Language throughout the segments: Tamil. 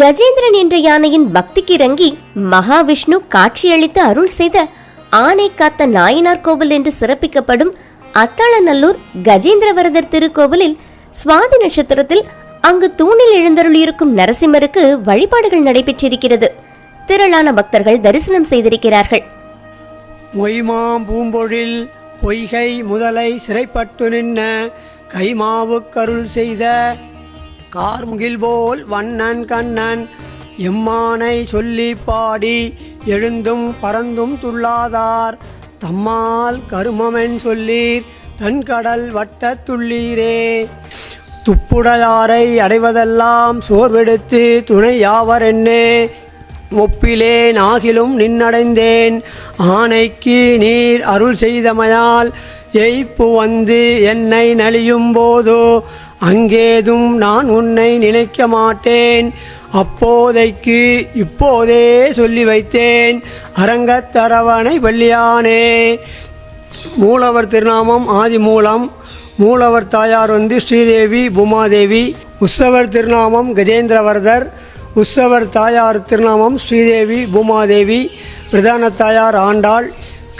கஜேந்திரன் என்ற யானையின் பக்திக்கு இறங்கி மகாவிஷ்ணு காட்சியளித்து அருள் செய்த ஆனை காத்த நாயனார் கோவில் என்று சிறப்பிக்கப்படும் அத்தாளநல்லூர் கஜேந்திரவரதர் திருக்கோவிலில் சுவாதி நட்சத்திரத்தில் அங்கு தூணில் எழுந்தருளியிருக்கும் நரசிம்மருக்கு வழிபாடுகள் நடைபெற்றிருக்கிறது. திரளான பக்தர்கள் தரிசனம் செய்திருக்கிறார்கள். மொய்மாம் பூம்பொழில் பொய்கை முதலை சிறைப்பட்டு நின்ன கைமாவு கருள் செய்த கார்முகில் போல் வண்ணன் கண்ணன் எம்மானை சொல்லி பாடி எழுந்தும் பறந்தும் துள்ளாதார். தம்மால் கருமமென் சொல்லீர் தன்கடல் வட்டத் துள்ளீரே. துப்புடையாரை அடைவதெல்லாம் சோர்வெடுத்து துணை யாவரென்னே. ஒப்பிலேன் ஆகிலும் நின்னடைந்தேன். ஆனைக்கு நீர் அருள் செய்தமையால் எய்ப்பு வந்து என்னை நலியும் போதோ அங்கேதும் நான் உன்னை நினைக்க மாட்டேன். அப்போதைக்கு இப்போதே சொல்லி வைத்தேன் அரங்கத்தரவணை வள்ளியானே. மூலவர் திருநாமம் ஆதிமூலம் மூலவர் தாயார் வந்து ஸ்ரீதேவி பூமாதேவி உற்சவர் திருநாமம் கஜேந்திரவர்தர். உற்சவர் தாயார் திருநாமம் ஸ்ரீதேவி பூமாதேவி பிரதான தாயார் ஆண்டாள்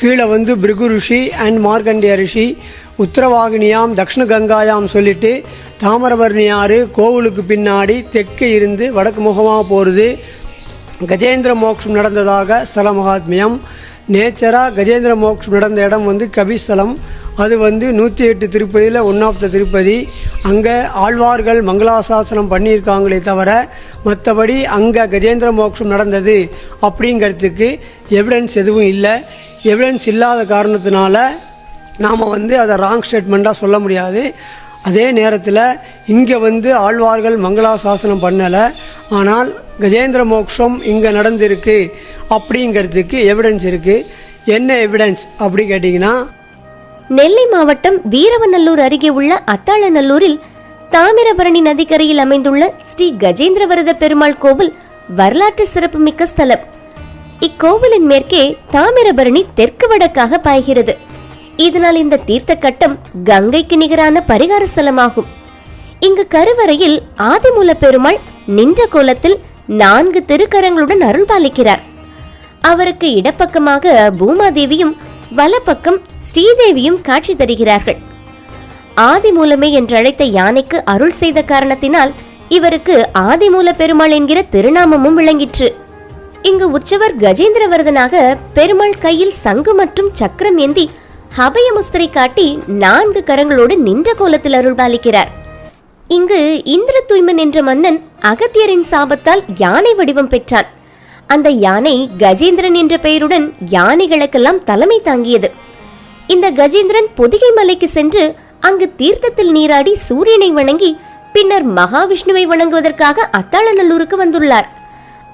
கீழே வந்து பிருகு ரிஷி அண்ட் மார்க்கண்டிய ரிஷி உத்தரவாகினியாம் தக்ஷண கங்காயாம் சொல்லிட்டு தாமிரபரணி ஆறு கோவிலுக்கு பின்னாடி தெற்கே இருந்து வடக்கு முகமாக போகிறது கஜேந்திர மோட்சம் நடந்ததாக ஸ்தல மகாத்மியம் நேச்சராக கஜேந்திர மோக்ஷம் நடந்த இடம் வந்து கபிஸ்தலம். அது வந்து நூற்றி எட்டு திருப்பதியில் ஒன் ஆஃப் த திருப்பதி. அங்கே ஆழ்வார்கள் மங்களாசாசனம் பண்ணியிருக்காங்களே தவிர மற்றபடி அங்கே கஜேந்திர மோட்சம் நடந்தது அப்படிங்கிறதுக்கு எவிடன்ஸ் எதுவும் இல்லை. எவிடன்ஸ் இல்லாத காரணத்தினால நாம் வந்து அதை ராங் ஸ்டேட்மெண்ட்டாக சொல்ல முடியாது. அதே நேரத்தில் இங்கே வந்து ஆழ்வார்கள் மங்களாசாசனம் பண்ணலை. ஆனால் கஜேந்திர மோக்ஷம் இங்கே நடந்திருக்கு அப்படிங்கிறதுக்கு எவிடன்ஸ் இருக்குது என்ன எவிடன்ஸ் அப்படி கேட்டிங்கன்னா நெல்லை மாவட்டம் வீரவநல்லூர் அருகே உள்ள அத்தாளநல்லூரில் தாமிரபரணி நதிக்கரையில் அமைந்துள்ள ஸ்ரீ கஜேந்திரவரத பெருமாள் கோவில் வரலாற்று சிறப்புமிக்க ஸ்தலம். இக்கோவிலின் மேற்கே தாமிரபரணி தெற்கு வடக்காக பாய்கிறது. இதனால் இந்த தீர்த்த கட்டம் கங்கைக்கு நிகரான பரிகார ஸ்தலமாகும். இங்கு கருவறையில் ஆதிமூல பெருமாள் நின்ற கோலத்தில் நான்கு திருக்கரங்களுடன் அருள் பாலிக்கிறார் அவருக்கு இடப்பக்கமாக பூமாதேவியும் வலப்பக்கம் ஸ்ரீதேவியும் காட்சி தருகிறார்கள். ஆதிமூலமே என்றழைத்த யானைக்கு அருள் செய்த காரணத்தினால் இவருக்கு ஆதிமூல பெருமாள் என்கிற திருநாமமும் விளங்கிற்று. இங்கு உற்சவர் கஜேந்திரவர்தனாக பெருமாள் கையில் சங்கு மற்றும் சக்கரம் ஏந்தி அபய முஸ்திரை காட்டி நான்கு கரங்களோடு நின்ற கோலத்தில் அருள் பாலிக்கிறார். இங்கு இந்திர தூய்மன் என்ற மன்னன் அகத்தியரின் சாபத்தால் யானை வடிவம் பெற்றான். அந்த யானை கஜேந்திரன் என்ற பெயருடன் யானைகளுக்கெல்லாம் தலைமை தாங்கியது. இந்த கஜேந்திரன் பொதிகை மலைக்கு சென்று அங்கு தீர்த்தத்தில் நீராடி சூரியனை வணங்கி பின்னர் மகாவிஷ்ணுவை வணங்குவதற்காக அத்தாளநல்லூருக்கு வந்துள்ளார்.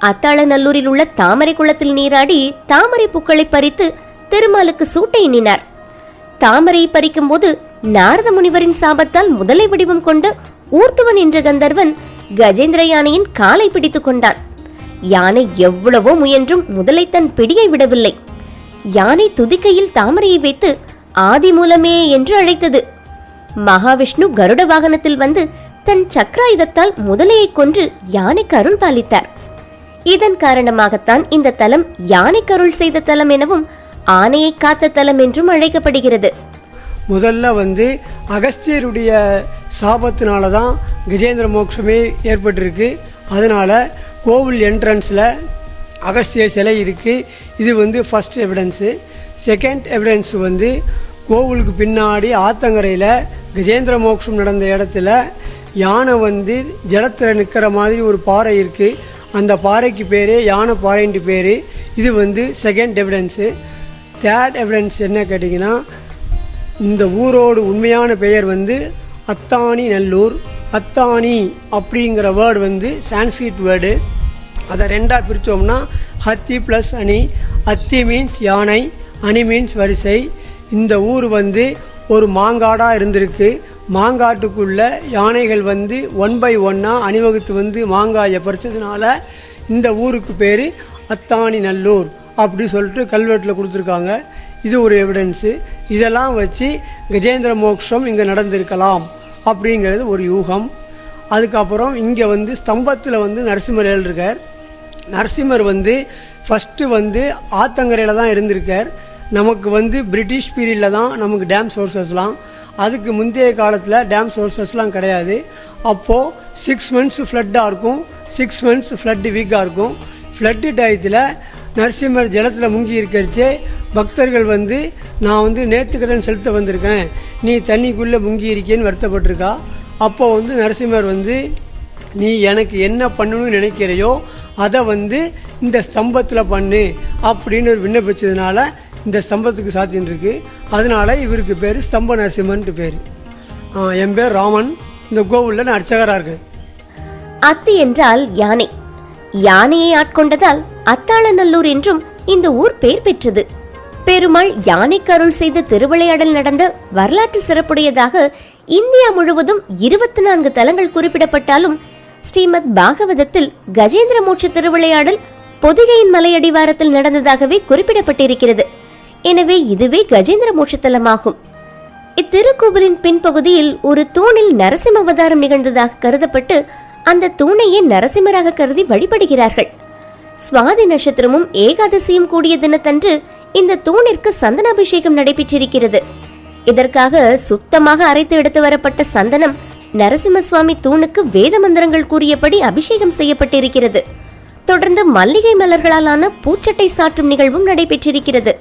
அத்தாளநல்லூரில் உள்ள தாமரை குளத்தில் நீராடி தாமரை பூக்களை பறித்து திருமாலுக்கு சூட்டை எண்ணினார். தாமரையை பறிக்கும்போது நாரத முனிவரின் சாபத்தால் முதலை வடிவம் கொண்டு ஊர்த்துவன் என்ற கந்தர்வன் கஜேந்திர யானையின் காலை பிடித்துக் கொண்டான். யானை எவ்வளவோ முயன்றும் முதலை தன் பிடியை விடவில்லை. யானை துதிக்கையில் தாமரையை வைத்து ஆதி மூலமே என்று அழைத்தது. மகாவிஷ்ணு கருட வாகனத்தில் வந்து தன் சக்கராயுதத்தால் முதலையை கொன்று யானைக்கு அருள் பாலித்தார். இதன் காரணமாகத்தான் இந்த தலம் யானைக்கு அருள் செய்த தலம் எனவும் ஆனையை காத்த தலம் என்றும் அழைக்கப்படுகிறது. முதல்ல வந்து அகஸ்தியருடைய சாபத்தினால தான் கஜேந்திர மோட்சமே ஏற்பட்டிருக்கு. அதனால் கோவில் என்ட்ரன்ஸில் அகஸ்தியர் சிலை இருக்குது இது வந்து ஃபஸ்ட் எவிடன்ஸு செகண்ட் எவிடன்ஸ் வந்து கோவிலுக்கு பின்னாடி ஆத்தங்கரையில் கஜேந்திர மோக்ஷம் நடந்த இடத்துல யானை வந்து ஜலத்தில் நிற்கிற மாதிரி ஒரு பாறை இருக்குது அந்த பாறைக்கு பேர் யானை பாறைன்ட்டு பேர். இது வந்து செகண்ட் எவிடன்ஸு தேர்ட் எவிடன்ஸ் என்ன கேட்டிங்கன்னா இந்த ஊரோட உண்மையான பெயர் வந்து அத்தானி நல்லூர். அத்தானி அப்படிங்கிற வேர்டு வந்து சான்ஸ்கிரிட் வேர்டு அதை ரெண்டாக பிரித்தோம்னா ஹத்தி ப்ளஸ் அணி அத்தி மீன்ஸ் யானை அணி மீன்ஸ் வரிசை. இந்த ஊர் வந்து ஒரு மாங்காடாக இருந்திருக்கு. மாங்காட்டுக்குள்ள யானைகள் வந்து ஒன் பை ஒன்னாக அணிவகுத்து வந்து மாங்காயை பறிச்சதுனால இந்த ஊருக்கு பேர் அத்தானி நல்லூர் அப்படி சொல்லிட்டு கல்வெட்டில் கொடுத்துருக்காங்க. இது ஒரு எவிடன்ஸு இதெல்லாம் வச்சு கஜேந்திர மோக்ஷம் இங்கே நடந்திருக்கலாம் அப்படிங்கிறது ஒரு யூகம். அதுக்கப்புறம் இங்கே வந்து ஸ்தம்பத்தில் வந்து நரசிம்மரேல் இருக்கார். நரசிம்மர் வந்து ஃபஸ்ட்டு வந்து ஆத்தங்கரையில் தான் இருந்திருக்கார். நமக்கு வந்து பிரிட்டிஷ் பீரியடில் தான் நமக்கு டேம் சோர்சஸ்லாம் அதுக்கு முந்தைய காலத்தில் டேம் சோர்சஸ்லாம் கிடையாது. அப்போது சிக்ஸ் மந்த்ஸ் ஃப்ளட்டாக இருக்கும். சிக்ஸ் மந்த்ஸ் ஃப்ளட்டு வீக்காக இருக்கும். ஃப்ளட்டு டயத்தில் நரசிம்மர் ஜலத்தில் முங்கி இருக்கிறச்சே பக்தர்கள் வந்து நான் வந்து நேர்த்துக்கடன் செலுத்த வந்திருக்கேன். நீ தண்ணிக்குள்ளே முங்கி இருக்கேன்னு வருத்தப்பட்டிருக்கா? அப்போ வந்து நரசிம்மர் வந்து நீ எனக்கு என்ன பண்ணணும்னு நினைக்கிறையோ அதை வந்து இந்த ஸ்தம்பத்தில் பண்ணு அப்படின்னு ஒரு விண்ணப்பிச்சதுனால இந்த ஸ்தம்பத்துக்கு சாத்தின்னு இருக்கு. அதனால இவருக்கு பேர் ஸ்தம்ப நரசிம்மன்ட்டு பேர் என் பேர் ராமன். இந்த கோவிலில் நான் அர்ச்சகராக இருக்கேன். அத்தி என்றால் யானை. யானையை ஆட்கொண்டதால் அத்தாளநல்லூர் என்றும் இந்த ஊர் பெயர் பெற்றது. பெருமாள் யானைக்கு அருள் செய்த திருவிளையாடல் நடந்த வரலாற்று சிறப்புடையதாக இந்தியா முழுவதும் இருபத்தி நான்கு தலங்கள் குறிப்பிடப்பட்டாலும் ஸ்ரீமத் பாகவதத்தில் கஜேந்திர மோட்ச திருவிளையாடல் பொதிகையின் மலையடிவாரத்தில் நடந்ததாகவே குறிப்பிடப்பட்டிருக்கிறது. எனவே இதுவே கஜேந்திர மோட்சத்தலமாகும் இத்திருக்கோவிலின் பின்பகுதியில் ஒரு தூணில் நரசிம்ம அவதாரம் நிகழ்ந்ததாக கருதப்பட்டு அந்த தூணையே நரசிம்மராக கருதி வழிபடுகிறார்கள். சுவாதி நட்சத்திரமும் ஏகாதசியும் கூடிய தினத்தன்று இந்த தூணிற்கு சந்தனாபிஷேகம் நடைபெற்றிருக்கிறது. இதற்காக சுத்தமாக அரைத்து எடுத்து வரப்பட்ட சந்தனம் நரசிம்ம சுவாமி தூணுக்கு வேத மந்திரங்கள் கூறியபடி அபிஷேகம் செய்யப்பட்டிருக்கிறது. தொடர்ந்து மல்லிகை மலர்களாலான பூச்சட்டை சாற்றும் நிகழ்வும் நடைபெற்றிருக்கிறது.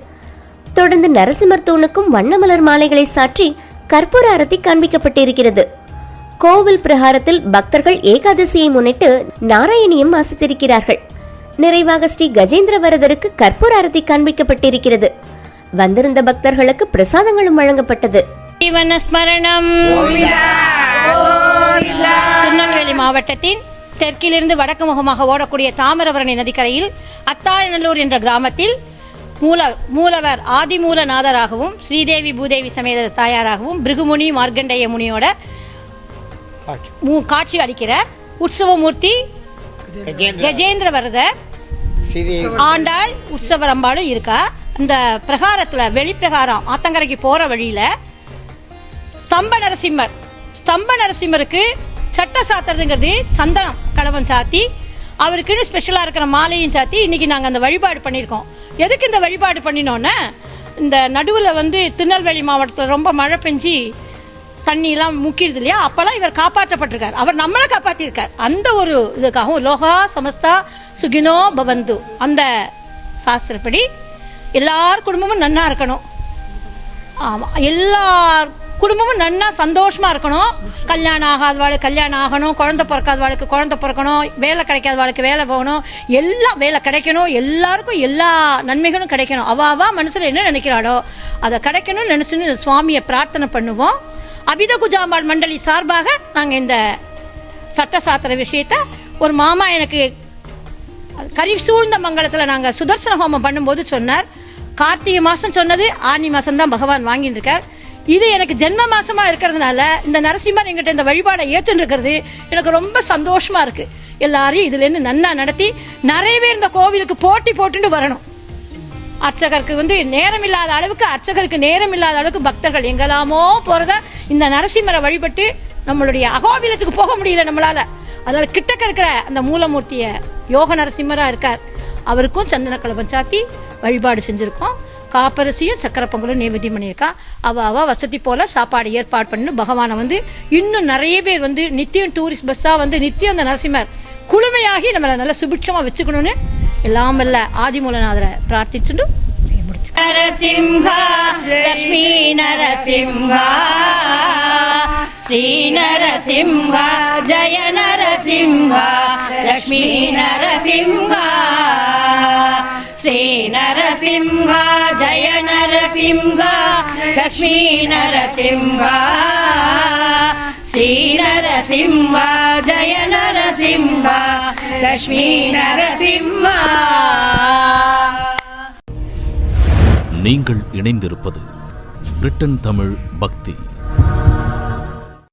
தொடர்ந்து நரசிம்மர் தூணுக்கும் வண்ணமலர் மாலைகளை சாற்றி கற்பூர அரத்தி காண்பிக்கப்பட்டிருக்கிறது. கோவில் பிரகாரத்தில் பக்தர்கள் ஏகாதசியை முன்னிட்டு நாராயணியும் வாசித்திருக்கிறார்கள். நிறைவாக ஸ்ரீ கஜேந்திர வரதருக்கு கற்பூர அரத்தி காண்பிக்கப்பட்டிருக்கிறது. வந்திருந்த பக்தர்களுக்கு பிரசாதங்களும் வழங்கப்பட்டது. ஜீவனஸ்மரணம் திருநெல்வேலி மாவட்டத்தின் தெற்கிலிருந்து வடக்கு முகமாக ஓடக்கூடிய தாமிரபரணி நதிக்கரையில் அத்தாழநல்லூர் என்ற கிராமத்தில் மூல மூலவர் ஆதிமூலநாதராகவும் ஸ்ரீதேவி பூதேவி சமேத தாயாராகவும் பிருகுமுனி மார்க்கண்டேய முனியோட மூ காட்சி அளிக்கிறார். உற்சவமூர்த்தி கஜேந்திர. வரதர் ஆண்டாள் உற்சவர் அம்பாளும் இருக்கா? இந்த பிரகாரத்தில் வெளிப்பிரகாரம் ஆத்தங்கரைக்கு போகிற வழியில் ஸ்தம்ப நரசிம்மர். ஸ்தம்ப நரசிம்மருக்கு சட்டை சாத்துறதுங்கிறது சந்தனம் கலவம் சாத்தி அவருக்குன்னு ஸ்பெஷலாக இருக்கிற மாலையும் சாத்தி இன்றைக்கி நாங்கள் அந்த வழிபாடு பண்ணியிருக்கோம். எதுக்கு இந்த வழிபாடு பண்ணினோன்னே இந்த நடுவில் வந்து திருநெல்வேலி மாவட்டத்தில் ரொம்ப மழை பெஞ்சு தண்ணியெல்லாம் முக்கிடுது இல்லையா? அப்போல்லாம் இவர் காப்பாற்றப்பட்டிருக்கார். அவர் நம்மளை காப்பாற்றிருக்கார் அந்த ஒரு இதுக்காகவும் லோகா சமஸ்தா சுகினோ பவந்து. அந்த சாஸ்திரப்படி எல்லார் குடும்பமும் நன்னா இருக்கணும். ஆமாம் எல்லார் குடும்பமும் நன்னா சந்தோஷமாக இருக்கணும். கல்யாணம் ஆகாதவாளுக்கு கல்யாணம் ஆகணும் குழந்தை பிறக்காதவாளுக்கு குழந்தை பிறக்கணும் வேலை கிடைக்காத வாழ்க்கை வேலை போகணும் எல்லாம் வேலை கிடைக்கணும் எல்லாருக்கும் எல்லா நன்மைகளும் கிடைக்கணும். அவாவா மனசில் என்ன நினைக்கிறாளோ அதை கிடைக்கணும்னு நினச்சின்னு சுவாமியை பிரார்த்தனை பண்ணுவோம். அபித குஜாம்பாள் மண்டலி சார்பாக நாங்கள் இந்த சட்ட சாத்திர விஷயத்த ஒரு மாமா எனக்கு கரி சூழ்ந்த மங்கலத்தில் நாங்கள் சுதர்சன ஹோமம் பண்ணும்போது சொன்னார். கார்த்திகை மாதம் சொன்னது ஆனி மாதம் தான் பகவான் வாங்கிட்டு இருக்கார் இது எனக்கு ஜென்ம மாசமாக இருக்கிறதுனால இந்த நரசிம்மன் எங்கிட்ட இந்த வழிபாடை ஏற்றுன்னு இருக்கிறது எனக்கு ரொம்ப சந்தோஷமாக இருக்குது எல்லாரையும் இதுலேருந்து நன்னா நடத்தி நிறைய பேர் இந்த கோவிலுக்கு போட்டி போட்டுட்டு வரணும். அர்ச்சகருக்கு வந்து நேரம் இல்லாத அளவுக்கு அர்ச்சகருக்கு நேரம் இல்லாத அளவுக்கு பக்தர்கள் எங்கெல்லாமோ போகிறத இந்த நரசிம்மரை வழிபட்டு நம்மளுடைய அகோபிலத்துக்கு போக முடியல நம்மளால். அதனால் கிட்டக்க இருக்கிற அந்த மூலமூர்த்தியை யோக நரசிம்மராக இருக்கார். அவருக்கும் சந்தன கலபம் சாத்தி வழிபாடு செஞ்சுருக்கோம். காப்பரிசியும் சக்கரை பொங்கலும் நைவேத்தியம் பண்ணியிருக்கா. அவ அவ வசதி போல் சாப்பாடு ஏற்பாடு பண்ணி. பகவானை வந்து இன்னும் நிறைய பேர் வந்து நித்தியம் டூரிஸ்ட் பஸ்ஸாக வந்து நித்தியம் அந்த நரசிம்மர் குளுமையாகி நம்மளை நல்லா சுபிட்சமாக வச்சுக்கணும்னு எல்லாம் இல்லை ஆதிமூலநாதரை பிரார்த்திச்சுட்டு முடிச்சு லக்ஷ்மி ஸ்ரீ நரசிம்ஹ ஜய நரசிம்ஹா லக்ஷ்மி நரசிம்ஹா. ஸ்ரீ நரசிம்ஹ ஜய நரசிம்ஹ லக்ஷ்மீ நரசிம்ஹ ஸ்ரீ நரசிம்ஹ ஜய நரசிம்ஹ லக்ஷ்மி நரசிம்ஹ நீங்கள் இணைந்திருப்பது பிரிட்டன் தமிழ் பக்தி.